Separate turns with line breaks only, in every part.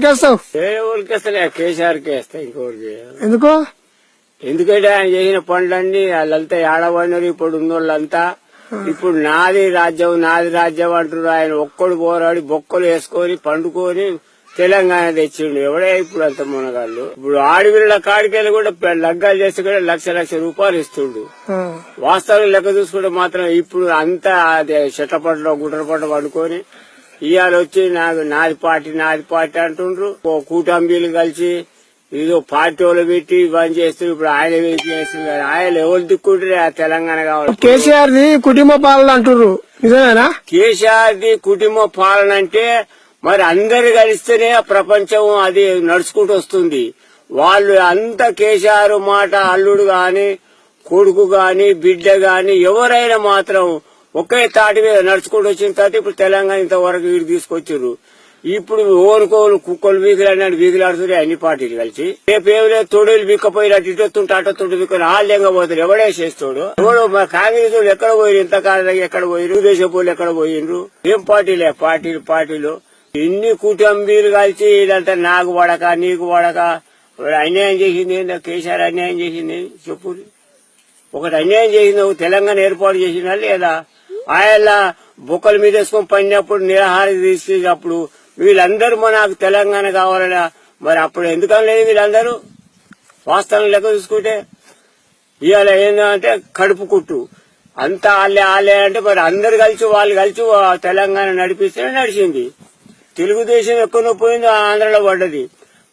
ఎవరికి వేస్తావు
వేరే ఊరికి వస్తలే కేసీఆర్కి వేస్తా ఇంకోరికి
ఎందుకు?
ఎందుకంటే ఆయన చేసిన పనులన్నీ వాళ్ళంతా ఏడవన్నారు ఇప్పుడు ఉన్న వాళ్ళంతా ఇప్పుడు నాది రాజ్యం నాది రాజ్యం అంటున్నారు. ఆయన ఒక్కడు పోరాడి బొక్కలు వేసుకొని పండుకొని తెలంగాణ తెచ్చిండు. ఎవడే ఇప్పుడు అంత మునగాళ్ళు? ఇప్పుడు ఆడవిళ్ళ కాడికెళ్ళి కూడా లగ్గాలు చేస్తే కూడా లక్ష లక్ష రూపాయలు ఇస్తుండు. వాస్తవం లెక్క చూసుకుంటే మాత్రం ఇప్పుడు అంతా అదే చెట్లపట్లో గుట్టలపట్ల పడుకొని ఇవాళ వచ్చి నాకు నాది పార్టీ నాది పార్టీ అంటుండ్రు. ఓ కూటంబీలు కలిసి ఇదో పార్టీ వాళ్ళు పెట్టి బంద్ చేస్తారు ఇప్పుడు ఆయన చేస్తున్నారు? ఆయన ఎవరు దిక్కుంటారే? ఆ తెలంగాణ కావాలి.
కేసీఆర్ ది కుటుంబ పాలన అంటుర్రు నిజమేనా?
కేసీఆర్ ది కుటుంబ పాలన అంటే మరి అందరు కలిస్తేనే ప్రపంచం అది నడుచుకుంటూ వస్తుంది. వాళ్ళు అంత కేసీఆర్ మాట అల్లుడు గాని కొడుకు గాని బిడ్డ గాని ఎవరైనా మాత్రం ఒకే తాటి మీద నడుచుకుంటూ వచ్చిన తర్వాత ఇప్పుడు తెలంగాణ ఇంతవరకు వీడు తీసుకొచ్చారు ఇప్పుడు ఓనుకోలు కుక్కలు వీగులన్నాడు వీగులాడుతున్నాయి అన్ని పార్టీలు కలిసి. రేపు ఏమిలే తొడులు బిక్కపోయినట్టు అటు వస్తుంటే అటు తొడు ఆల్యంగా పోతారు. ఎవడే చేస్తాడు? ఎవడు మా కాంగ్రెస్ వాళ్ళు ఎక్కడ పోయి ఇంతకాలం ఎక్కడ పోయి దేశ పోలు ఎక్కడ పోయిండ్రు ఏం పార్టీలే? పార్టీలు పార్టీలు. ఇన్ని కుటుంబీలు కలిసి ఇదంతా నాకు పడక నీకు వాడక. అన్యాయం చేసింది ఏందో కేసీఆర్ అన్యాయం చేసింది చెప్పు. ఒకటి అన్యాయం చేసింది ఒక తెలంగాణ ఏర్పాటు చేసినా లేదా? ఆయన బుక్కల మీద వేసుకొని పడినప్పుడు నిరాహార తీసేటప్పుడు వీళ్ళందరూ మనకు తెలంగాణ కావాలనా? మరి అప్పుడు ఎందుకని లేదు వీళ్ళందరూ? వాస్తవం లెక్క చూసుకుంటే ఇవాళ ఏంటంటే కడుపు కుట్టు. అంతా వాళ్ళే వాళ్ళే అంటే మరి అందరు కలిసి వాళ్ళు కలిసి తెలంగాణ నడిపిస్తేనే నడిచింది. తెలుగుదేశం ఎక్కువ పోయింది ఆంధ్రలో పడ్డది.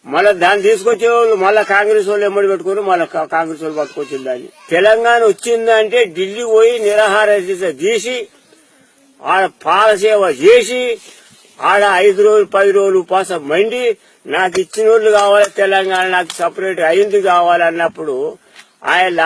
మళ్ళా దాన్ని తీసుకొచ్చే వాళ్ళు మళ్ళా కాంగ్రెస్ వాళ్ళు ఎమ్మడి పెట్టుకుని మళ్ళా కాంగ్రెస్ వాళ్ళు పట్టుకొచ్చింది దాన్ని తెలంగాణ వచ్చిందంటే ఢిల్లీ పోయి నిరాహార తీసి ఆడ పాలసేవ చేసి ఆడ ఐదు రోజులు పది రోజులు ఉపాసం మండి నాకు ఇచ్చిన వాళ్ళు కావాలి తెలంగాణ నాకు సపరేట్ అయింది కావాలన్నప్పుడు ఆయన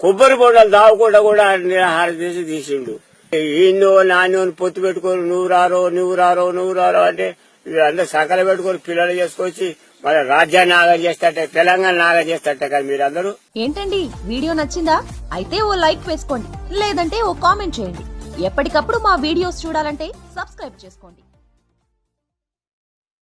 కొబ్బరి బొండలు దావకుండా కూడా నిరాహార చేసి తీసిండు. ఈయనో నాన్నో పొత్తు పెట్టుకొని నువ్వు రారో నువ్వు రారో నువ్వు రారో అంటే వీళ్ళందరూ సకల పెట్టుకొని పిల్లలు చేసుకొచ్చి మళ్ళీ రాజ్యాన్ని ఆగా చేస్తాట తెలంగాణ ఆగా చేస్తాట కదా మీరందరూ.
ఏంటండి? వీడియో నచ్చిందా? అయితే ఓ లైక్ వేసుకోండి లేదంటే ఓ కామెంట్ చేయండి. ఎప్పటికప్పుడు మా వీడియోస్ చూడాలంటే సబ్స్క్రైబ్ చేసుకోండి.